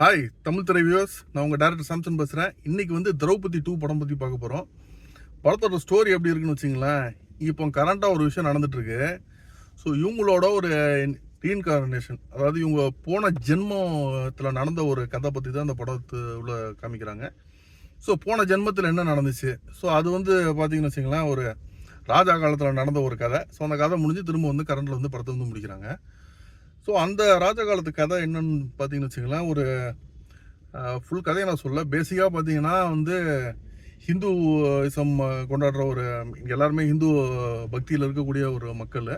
Hi Tamil திரை viewers நான் உங்கள் டேரக்டர் சாம்சன் பேசுகிறேன் இன்றைக்கி வந்து திரௌபதி டூ படம் பற்றி பார்க்க போகிறோம் படத்தோட ஸ்டோரி எப்படி இருக்குன்னு வச்சிங்களேன் இப்போ கரண்ட்டாக ஒரு விஷயம் நடந்துகிட்ருக்கு ஸோ இவங்களோட ஒரு ரீஇன்கார்னேஷன் அதாவது இவங்க போன ஜென்மத்தில் நடந்த ஒரு கதை பற்றி தான் அந்த படத்து உள்ள காமிக்கிறாங்க. ஸோ போன ஜென்மத்தில் என்ன நடந்துச்சு? ஸோ அது வந்து பார்த்திங்கன்னு வச்சிங்களேன் ஒரு ராஜா காலத்தில் நடந்த ஒரு கதை. ஸோ அந்த கதை முடிஞ்சு திரும்ப வந்து கரண்டில் வந்து படத்தை வந்து முடிக்கிறாங்க. ஸோ அந்த ராஜா காலத்து கதை என்னன்னு பார்த்தீங்கன்னு வச்சுங்களேன் ஒரு ஃபுல் கதையை நான் சொல்ல பேசிக்காக பார்த்தீங்கன்னா வந்து ஹிந்துசம் கொண்டாடுற ஒரு எல்லாருமே ஹிந்து பக்தியில் இருக்கக்கூடிய ஒரு மக்கள்.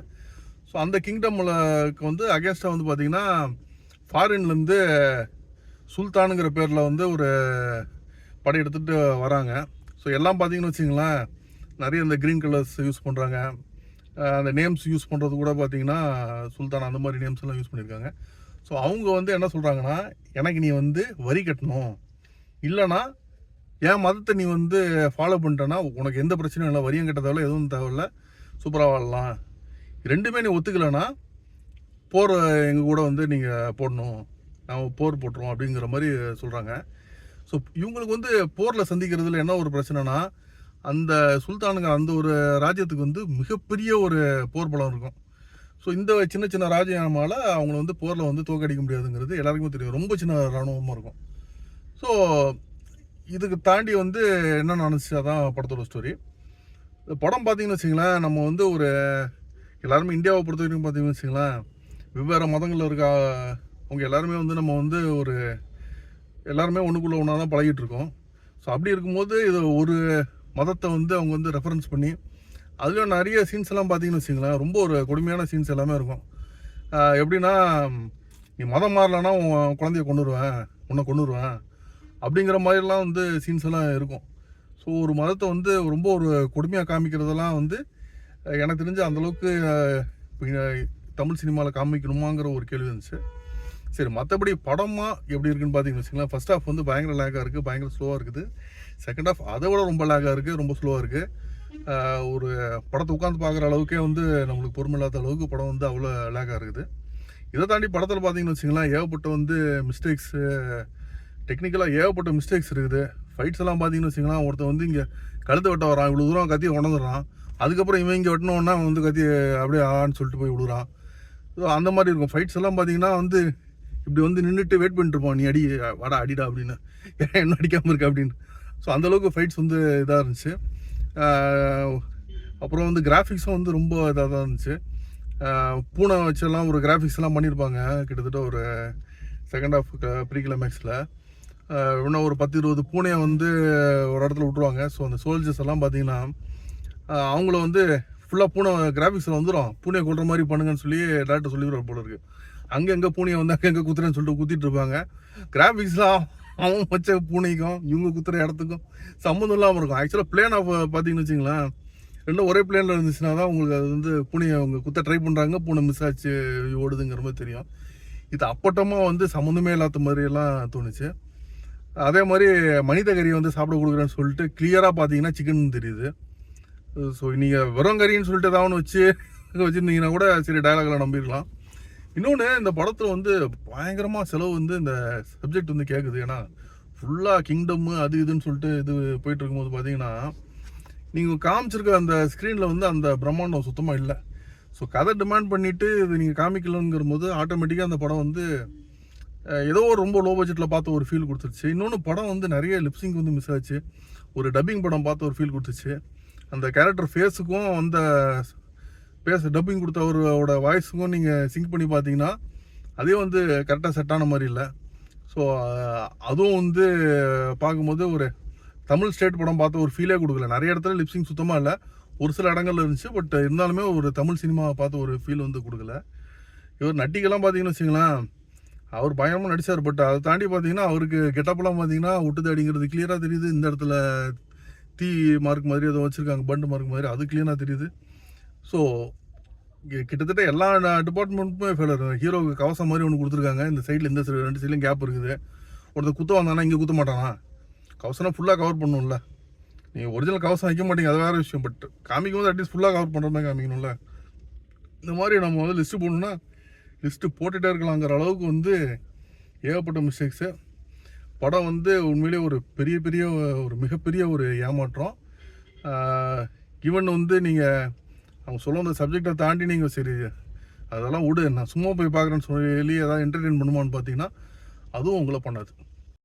ஸோ அந்த கிங்டமில் வந்து அகேன்ஸ்டாக வந்து பார்த்தீங்கன்னா ஃபாரின்லேருந்து சுல்தானுங்கிற பேரில் வந்து ஒரு படையெடுத்துட்டு வராங்க. ஸோ எல்லாம் பார்த்தீங்கன்னு வச்சிங்களேன் நிறைய இந்த க்ரீன் கலர்ஸ் யூஸ் பண்ணுறாங்க அந்த நேம்ஸ் யூஸ் பண்ணுறது கூட பார்த்தீங்கன்னா சுல்தான் அந்த மாதிரி நேம்ஸ் எல்லாம் யூஸ் பண்ணியிருக்காங்க ஸோ அவங்க வந்து என்ன சொல்கிறாங்கன்னா எனக்கு நீ வந்து வரி கட்டணும். இல்லைனா என் மதத்தை நீ வந்து ஃபாலோ பண்ணிட்டேன்னா உனக்கு எந்த பிரச்சனையும் இல்லை. வரியும் கட்ட தேவையில்ல எதுவும் தேவையில்ல. சூப்பராக வாழலாம். ரெண்டுமே நீ ஒத்துக்கலைன்னா போர் எங்கள் கூட வந்து நீங்கள் போடணும். நாம் போர் போட்டுருவோம் அப்படிங்கிற மாதிரி சொல்கிறாங்க ஸோ இவங்களுக்கு வந்து போரில் சந்திக்கிறதுல என்ன ஒரு பிரச்சனைனா அந்த சுல்தானுங்க அந்த ஒரு ராஜ்யத்துக்கு வந்து மிகப்பெரிய ஒரு போர் பலம் இருக்கும். ஸோ இந்த சின்ன சின்ன ராஜ்யமால அவங்கள வந்து போரில் வந்து தோக்கடிக்க முடியாதுங்கிறது எல்லாருக்குமே தெரியும். ரொம்ப சின்ன இராணுவமாக இருக்கும். ஸோ இதுக்கு தாண்டி வந்து என்ன நினச்சா தான் படத்தோட ஸ்டோரி இந்த படம் பார்த்தீங்கன்னு வச்சிங்களேன் நம்ம வந்து ஒரு எல்லாருமே இந்தியாவை பொறுத்த வரைக்கும் பார்த்தீங்கன்னு வச்சுங்களேன் வெவ்வேறு மதங்களில் இருக்க அவங்க எல்லாருமே வந்து நம்ம வந்து ஒரு எல்லாருமே ஒன்றுக்குள்ளே ஒன்றா தான் பழகிட்டு இருக்கோம். ஸோ அப்படி இருக்கும்போது இது ஒரு மதத்தை வந்து அவங்க வந்து ரெஃபரன்ஸ் பண்ணி அதுலேயும் நிறைய சீன்ஸ் எல்லாம் பார்த்தீங்கன்னு வச்சுங்களேன் ரொம்ப ஒரு கொடுமையான சீன்ஸ் எல்லாமே இருக்கும். எப்படின்னா நீ மதம் மாறலன்னா உன் குழந்தைய கொண்டு வருவேன் உன்னை கொண்டுருவேன் அப்படிங்கிற மாதிரிலாம் வந்து சீன்ஸ் எல்லாம் இருக்கும். ஸோ ஒரு மதத்தை வந்து ரொம்ப ஒரு கொடுமையாக காமிக்கிறதெல்லாம் வந்து எனக்கு தெரிஞ்சு அந்தளவுக்கு தமிழ் சினிமாவில் காமிக்கணுமாங்கிற ஒரு கேள்வி இருந்துச்சு. சரி மற்றபடி படமாக எப்படி இருக்குன்னு பார்த்தீங்கன்னு வச்சுங்களேன் ஃபர்ஸ்ட் ஆஃப் வந்து பயங்கர லேக்காக இருக்குது பயங்கர ஸ்லோவாக இருக்குது. செகண்ட் ஆஃப் அதை விட ரொம்ப லேக்காக இருக்குது ரொம்ப ஸ்லோவாக இருக்குது ஒரு படத்தை உட்காந்து பார்க்குற அளவுக்கே வந்து நம்மளுக்கு பொறுமை இல்லாத அளவுக்கு படம் வந்து அவ்வளோ லேக்காக இருக்குது. இதை தாண்டி படத்தில் பார்த்தீங்கன்னு வச்சுங்களேன் ஏகப்பட்ட வந்து மிஸ்டேக்ஸு டெக்னிக்கலாக ஏகப்பட்ட மிஸ்டேக்ஸ் இருக்குது. ஃபைட்ஸ் எல்லாம் பார்த்தீங்கன்னு வச்சுங்களேன் ஒருத்தன் வந்து இங்கே கழுத்து வெட்ட வரான் இவ்வளோ தூரம் கத்தியை உணர்ந்துடுறான். அதுக்கப்புறம் இவன் இங்கே வெட்டினோன்னா அவன் வந்து கத்தி அப்படியே ஆன்னு சொல்லிட்டு போய் விடுறான் ஸோ அந்த மாதிரி இருக்கும். ஃபைட்ஸ் எல்லாம் பார்த்தீங்கன்னா வந்து இப்படி வந்து நின்றுட்டு வெயிட் பண்ணிட்டு நீ அடி வாடா அடிடா அப்படின்னு. என்ன அடிக்காமல் இருக்க அப்படின்னு. ஸோ அந்தளவுக்கு ஃபைட்ஸ் வந்து இதாக இருந்துச்சு. அப்புறம் வந்து கிராஃபிக்ஸும் வந்து ரொம்ப இதாக தான் இருந்துச்சு. பூனை வச்செல்லாம் ஒரு கிராஃபிக்ஸ்லாம் பண்ணியிருப்பாங்க கிட்டத்தட்ட ஒரு செகண்ட் ஆஃப் ப்ரீ கிளைமேக்ஸில் இன்னும் ஒரு பத்து இருபது பூனையை வந்து ஒரு இடத்துல விட்ருவாங்க ஸோ அந்த சோல்ஜர்ஸ் எல்லாம் பார்த்தீங்கன்னா அவங்கள வந்து ஃபுல்லாக பூனை கிராஃபிக்ஸில் வந்துடும் பூனையை கொள்கிற மாதிரி பண்ணுங்கன்னு சொல்லி டேரக்டர் சொல்லிடுவார் போல இருக்குது அங்கங்கே பூனையை வந்து அங்கங்கே குத்துறேன்னு சொல்லிட்டு குத்திட்டு இருப்பாங்க. கிராஃபிக்ஸ்லாம் அவன் வச்ச பூனைக்கும் இவங்க குத்துற இடத்துக்கும் சம்மந்தம் இல்லாமல் இருக்கும். ஆக்சுவலாக பிளேன் ஆஃப் பார்த்தீங்கன்னு வச்சுங்களேன் ரெண்டும் ஒரே பிளேனில் இருந்துச்சுன்னா தான் உங்களுக்கு அது வந்து பூனையை அவங்க குத்த ட்ரை பண்ணுறாங்க பூனை மிஸ் ஆச்சு ஓடுதுங்கிற மாதிரி தெரியும். இது அப்பட்டமாக வந்து சம்மந்தமே இல்லாத மாதிரியெல்லாம் தோணுச்சு. அதே மாதிரி மனித கறியை வந்து சாப்பிட கொடுக்குறேன்னு சொல்லிட்டு கிளியராக பார்த்தீங்கன்னா சிக்கன் தெரியுது. ஸோ நீங்கள் வெறும் கறின்னு சொல்லிட்டு ஏதாவது ஒன்று வச்சு வச்சுருந்தீங்கன்னா கூட சரி டயலாகில் நம்பிடலாம். இன்னொன்று இந்த படத்தில் வந்து பயங்கரமாக செலவு வந்து இந்த சப்ஜெக்ட் வந்து கேட்குது ஏன்னா ஃபுல்லாக கிங்டம்மு அது இதுன்னு சொல்லிட்டு இது போயிட்டு இருக்கும்போது பார்த்தீங்கன்னா நீங்கள் காமிச்சிருக்க அந்த ஸ்க்ரீனில் வந்து அந்த பிரம்மாண்டம் சுத்தமாக இல்லை. ஸோ கதை டிமாண்ட் பண்ணிவிட்டு இது நீங்கள் காமிக்கலங்கிற போது ஆட்டோமேட்டிக்காக அந்த படம் வந்து ஏதோ ஒரு ரொம்ப லோ பட்ஜெட்டில் பார்த்த ஒரு ஃபீல் கொடுத்துருச்சு. இன்னொன்று படம் வந்து நிறைய லிப்ஸிங் வந்து மிஸ் ஆச்சு. ஒரு டப்பிங் படம் பார்த்த ஒரு ஃபீல் கொடுத்துச்சு. அந்த கேரக்டர் ஃபேஸுக்கும் அந்த பேச டப்பிங் கொடுத்தவரோட வாய்ஸுக்கும் நீங்கள் சிங்க் பண்ணி பார்த்தீங்கன்னா அதே வந்து கரெக்டாக செட் ஆன மாதிரி இல்லை. ஸோ அதுவும் வந்து பார்க்கும்போது ஒரு தமிழ் ஸ்டேட் படம் பார்த்த ஒரு ஃபீலே கொடுக்கல. நிறைய இடத்துல லிப்ஸிங் சுத்தமாக இல்லை. ஒரு சில இடங்கள்ல இருந்துச்சு பட் இருந்தாலுமே ஒரு தமிழ் சினிமாவை பார்த்த ஒரு ஃபீல் வந்து கொடுக்கல. இவர் நட்டிக்கெல்லாம் பார்த்தீங்கன்னு வச்சுங்களேன் அவர் பயங்கரமாக நடிச்சார். பட் அதை தாண்டி பார்த்தீங்கன்னா அவருக்கு கெட்டப்பெல்லாம் பார்த்தீங்கன்னா ஒட்டுது அடிங்கிறது கிளியராக தெரியுது. இந்த இடத்துல தீ மார்க் மாதிரி ஏதோ வச்சுருக்காங்க பண்டு மார்க் மாதிரி அது கிளியராக தெரியுது. ஸோ கிட்டத்தட்ட எல்லா டிபார்ட்மெண்ட்டுமே ஃபெயிலர் ஹீரோவுக்கு கவசம் மாதிரி ஒன்று கொடுத்துருக்காங்க. இந்த சைடில் இந்த சைடு ரெண்டு சைட்லையும் கேப் இருக்குது. ஒருத்தர் குத்த வந்தானா இங்கே குத்த மாட்டானா? கவசம்னா ஃபுல்லாக கவர் பண்ணணும்ல. நீங்கள் ஒரிஜினல் கவசம் வைக்க மாட்டீங்க அது வேறு விஷயம். பட் காமிக்கும் போது அட்லீஸ்ட் ஃபுல்லாக கவர் பண்ணுற மாதிரி காமிக்கணும்ல. இந்த மாதிரி நம்ம வந்து லிஸ்ட்டு போடணும்னா லிஸ்ட்டு போட்டுகிட்டே இருக்கலாங்கிற அளவுக்கு வந்து ஏகப்பட்ட மிஸ்டேக்ஸு படம் வந்து உண்மையிலேயே ஒரு பெரிய பெரிய ஒரு மிகப்பெரிய ஒரு ஏமாற்றம். ஈவன் வந்து நீங்கள் அவங்க சொல்ல அந்த சப்ஜெக்டை தாண்டி நீங்கள் சரி அதெல்லாம் விடு. நான் சும்மா போய் பார்க்குறேன்னு சொல்லி ஏதாவது என்டர்டெயின் பண்ணுமான்னு பார்த்தீங்கன்னா அதுவும் உங்களை பண்ணாது.